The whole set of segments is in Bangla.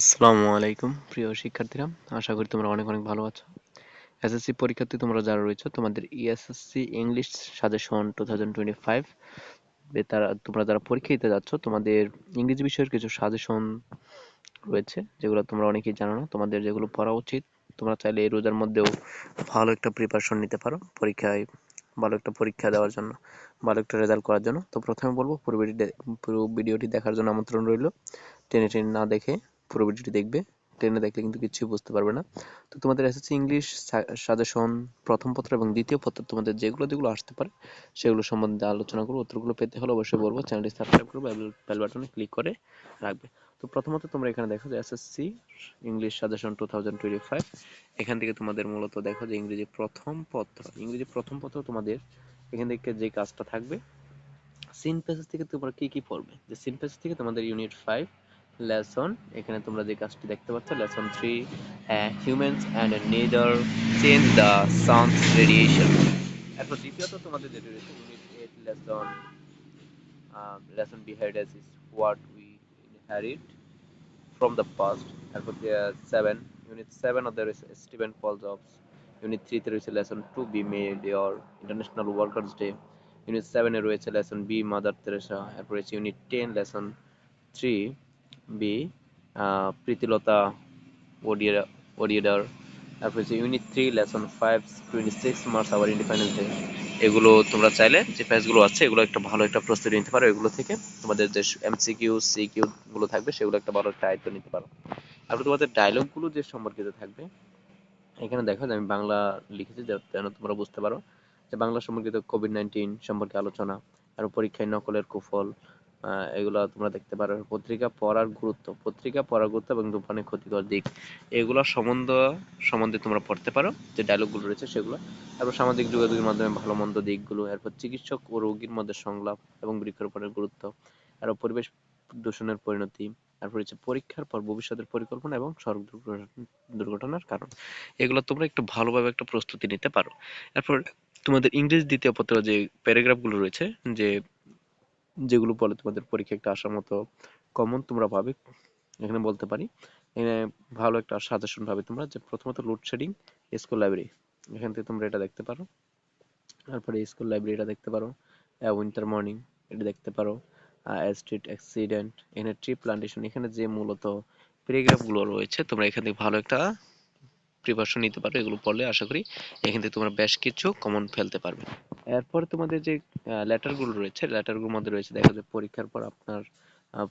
আসসালামু আলাইকুম, প্রিয় শিক্ষার্থীরা। আশা করি তোমরা অনেক অনেক ভালো আছো। এসএসসি পরীক্ষার্থী তোমরা যারা রয়েছে, তোমাদের SSC English suggestion two thousand twenty five তারা, তোমরা যারা পরীক্ষা দিতে যাচ্ছ, তোমাদের ইংরেজি বিষয়ের কিছু সাজেশন রয়েছে, যেগুলো তোমরা অনেকেই জানো না। তোমাদের যেগুলো পড়া উচিত, তোমরা চাইলে এই রোজার মধ্যেও ভালো একটা প্রিপারেশন নিতে পারো পরীক্ষায়, ভালো একটা পরীক্ষা দেওয়ার জন্য, ভালো একটা রেজাল্ট করার জন্য। তো প্রথমে বলব, পুরো ভিডিওটি পুরো ভিডিওটি দেখার জন্য আমন্ত্রণ রইল। টেনে টেনে না দেখে পুরো ভিডিওটি দেখবে টেনে দেখলে কিন্তু কিছুই বুঝতে পারবে না। তো তোমাদের এসএসসি ইংলিশ সাজেশন প্রথম পত্র এবং দ্বিতীয় পত্র তোমাদের যেগুলো যেগুলো আসতে পারে, সেগুলো সম্বন্ধে আলোচনা করব। উত্তরগুলো পেতে হলে অবশ্যই বলব। চ্যানেলটি সাবস্ক্রাইব করবে বেল বাটনে ক্লিক করে রাখবে। তো প্রথমত তোমরা এখানে দেখো যে SSC English suggestion two thousand twenty five এখান থেকে তোমাদের মূলত দেখো যে ইংরেজি প্রথম পত্র, ইংরেজি প্রথম পত্র তোমাদের এখান থেকে যে কাজটা থাকবে সিন থেকে তোমরা কি কি পড়বে? যে সিন থেকে তোমাদের ইউনিট ফাইভ লেসন। এখানে তোমরা যে কাজটি দেখতে পাচ্ছ, lesson three humans and neither change the sun's radiation. এরপর দ্বিতীয়ত তোমাদের যেটি রয়েছে unit eight lesson. Lesson besides is what we inherit from the past এরপর সেভেন ইউনিট সেভেন ওদের রয়েছে স্টিভেন পল জবস ইউনিট থ্রিতে রয়েছে lesson two B made your international workers day unit সেভেনে রয়েছে লেসন বি মাদার তেরেসা এরপর রয়েছে unit ten lesson three B Pritilata Odia তারপর হচ্ছে unit three lesson five twenty six March our independence day এগুলো তোমরা চাইলে যে পেজগুলো আছে, এগুলো একটা ভালো একটা প্রস্তুতি নিতে পারো এগুলো থেকে। তোমাদের যে এমসিকিউ সিকিউ গুলো থাকবে, সেগুলো একটা ভালো একটা নিতে পারো। তারপর তোমাদের ডায়লগগুলো যে সম্পর্কিত থাকবে, এখানে দেখো যে আমি বাংলা লিখেছি যেন তোমরা বুঝতে পারো। যে বাংলা সম্পর্কিত কোভিড নাইন্টিন সম্পর্কে আলোচনা আর পরীক্ষায় নকলের কুফল এগুলো তোমরা দেখতে পারো। পত্রিকা পড়ার গুরুত্ব, পত্রিকা পড়ার গুরুত্ব এবং ধূমপানের ক্ষতিকর দিক। এগুলো সম্বন্ধ, সম্বন্ধে তোমরা পড়তে পারো, যে ডায়লগগুলো রয়েছে সেগুলো। তারপর সামাজিক যোগাযোগের মাধ্যমে ভালো মন্দ দিকগুলো, এরপর চিকিৎসক ও রোগীর মধ্যে সংলাপ এবং বৃক্ষরোপণের গুরুত্ব আর পরিবেশ দূষণের পরিণতি, তারপর হচ্ছে পরীক্ষার পর ভবিষ্যতের পরিকল্পনা এবং সড়ক দুর্ঘটনার কারণ। এগুলো তোমরা একটু ভালোভাবে একটা প্রস্তুতি নিতে পারো। এরপর তোমাদের ইংরেজি দ্বিতীয় পত্র যে প্যারাগ্রাফগুলো রয়েছে, যে যেগুলো বলে তোমাদের পরীক্ষা একটা আসার মতো কমন তোমরা পাবে এখানে বলতে পারি। এখানে ভালো একটা সাজেশন পাবে তোমরা যে প্রথমত লোডশেডিং স্কুল লাইব্রেরি এখান থেকে তোমরা এটা দেখতে পারো। তারপরে স্কুল লাইব্রেরিটা দেখতে পারো উইন্টার মর্নিং এটা দেখতে পারো স্ট্রিট অ্যাক্সিডেন্ট এখানে ট্রি প্লান্টেশন এখানে যে মূলত প্যারাগ্রাফগুলো রয়েছে, তোমরা এখান থেকে ভালো একটা প্রিপারেশন নিতে পারো, এগুলো পড়লে আশা করি এখান থেকে তোমরা বেশ কিছু কমন ফেলতে পারবে। এরপরে তোমাদের যে লেটারগুলো রয়েছে লেটারগুলোর মধ্যে রয়েছে দেখা যায় পরীক্ষার পর আপনার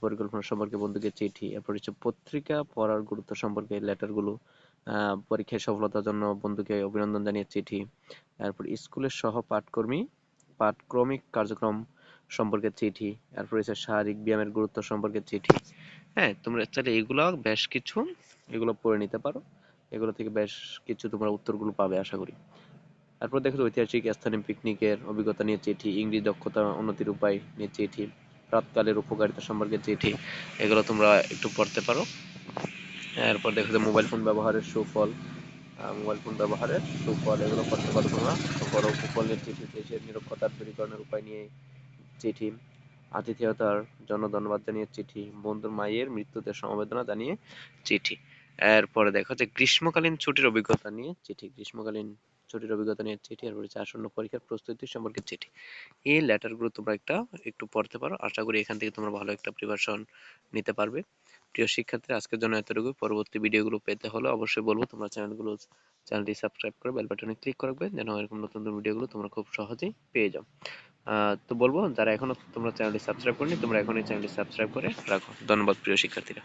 পরিকল্পনা সম্পর্কে বন্ধুকে চিঠি, এরপর হচ্ছে পত্রিকা পড়ার গুরুত্ব সম্পর্কে লেটারগুলো পরীক্ষায় সফলতার জন্য বন্ধুকে অভিনন্দন জানিয়ে চিঠি, এরপর স্কুলের সহ পাঠকর্মী, পাঠক্রমিক কার্যক্রম সম্পর্কে চিঠি, এরপর হচ্ছে শারীরিক ব্যায়ামের গুরুত্ব সম্পর্কে চিঠি। হ্যাঁ তোমরা চাইলে এগুলো বেশ কিছু এগুলো পড়ে নিতে পারো। এগুলো থেকে বেশ কিছু তোমরা উত্তরগুলো পাবে, আশা করি। তারপর দেখো ঐতিহাসিক স্থানে পিকনিকের অভিজ্ঞতা নিয়ে চিঠি, ইংরেজি দক্ষতা উন্নতির উপায় নিয়ে চিঠি রাতকালের উপকারিতা সম্পর্কে চিঠি, এগুলো তোমরা একটু পড়তে পারো। এরপর দেখো যে মোবাইল ফোন ব্যবহারের সুফল মোবাইল ফোন ব্যবহারের সুফল, এগুলো পড়তে পারো তোমরা। বড় নিয়ে চিঠি দেশের নিরক্ষতার দূরীকরণের উপায় নিয়ে চিঠি, আতিথেয়তার জন্য ধন্যবাদ জানিয়ে চিঠি, বন্ধুর মায়ের মৃত্যুতে সমবেদনা জানিয়ে চিঠি। এরপরে দেখো যে গ্রীষ্মকালীন ছুটির অভিজ্ঞতা নিয়ে চিঠি, গ্রীষ্মকালীন ছুটির অভিজ্ঞতা নিয়ে চিঠি আর রয়েছে আসন্ন পরীক্ষার প্রস্তুতি সম্পর্কে চিঠি। এই লেটারগুলো তোমরা একটা একটু পড়তে পারো। আশা করি এখান থেকে তোমরা ভালো একটা প্রিপারেশন নিতে পারবে। প্রিয় শিক্ষার্থীরা, আজকের জন্য এতটুকু। পরবর্তী ভিডিওগুলো পেতে হলে অবশ্যই বলব, তোমরা চ্যানেলগুলো চ্যানেলটি সাবস্ক্রাইব করে বেল বাটনে ক্লিক করবে যেন এরকম নতুন নতুন ভিডিওগুলো তোমরা খুব সহজেই পেয়ে যাও। তো বলব, যারা এখনও তোমরা চ্যানেলটি সাবস্ক্রাইব করনি, তোমরা এখনই চ্যানেলটি সাবস্ক্রাইব করে রাখো। ধন্যবাদ প্রিয় শিক্ষার্থীরা।